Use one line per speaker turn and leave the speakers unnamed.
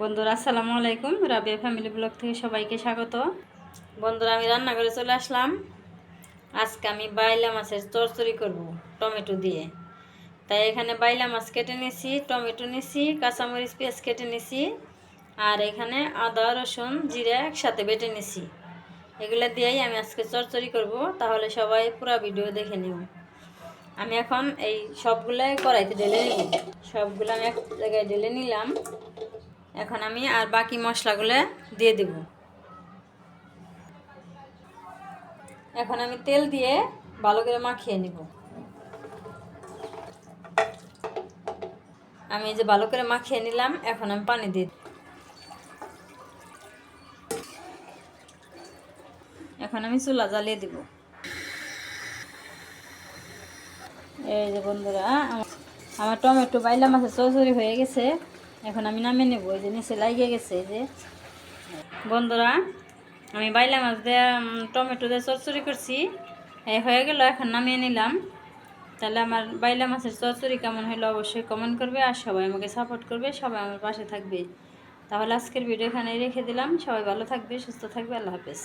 বন্ধুরা, আসসালামু আলাইকুম। রাবিয়া ফ্যামিলি ব্লগ থেকে সবাইকে স্বাগত। বন্ধুরা, আমি রান্না করে চলে আসলাম। আজকে আমি বাইলা মাছের চরচড়ি করব টমেটো দিয়ে। তাই এখানে বাইলা মাছ কেটে নিয়েছি টমেটো নিয়েছি কাঁচামরিচ, পেঁয়াজ কেটে নিয়েছি আর এখানে আদা, রসুন, জিরা একসাথে বেটে নিয়েছি এগুলো দিয়েই আমি আজকে চরচড়ি করব, তাহলে সবাই পুরো ভিডিও দেখে নিব আমি এখন এই সবগুলাই কড়াইতে ঢেলে নিব। সবগুলো আমি এক জায়গায় ঢেলে নিলাম। এখন আমি আর বাকি মশলাগুলো দিয়ে দেব। এখন আমি তেল দিয়ে ভালো করে মাখিয়ে নিব। আমি যে ভালো করে মাখিয়ে নিলাম, এখন আমি পানি দিই। এখন আমি চুলা জ্বালিয়ে দিব। এই যে বন্ধুরা আমার টমেটো বাইলা মাছের চৌচুরি হয়ে গেছে। এখন আমি নামিয়ে নেব, এই যে নিচে লাগিয়ে গেছে যে। বন্ধুরা, আমি বাইলা মাছ দিয়ে টমেটো দিয়ে চরচড়ি করছি। এই হয়ে গেল, এখন নামিয়ে নিলাম। তাহলে আমার বাইলা মাছের চরচড়ি কেমন হলো অবশ্যই কমেন্ট করবে, আর সবাই আমাকে সাপোর্ট করবে, সবাই আমার পাশে থাকবে। তাহলে আজকের ভিডিও এখানে রেখে দিলাম। সবাই ভালো থাকবে, সুস্থ থাকবে, আল্লাহ হাফেজ।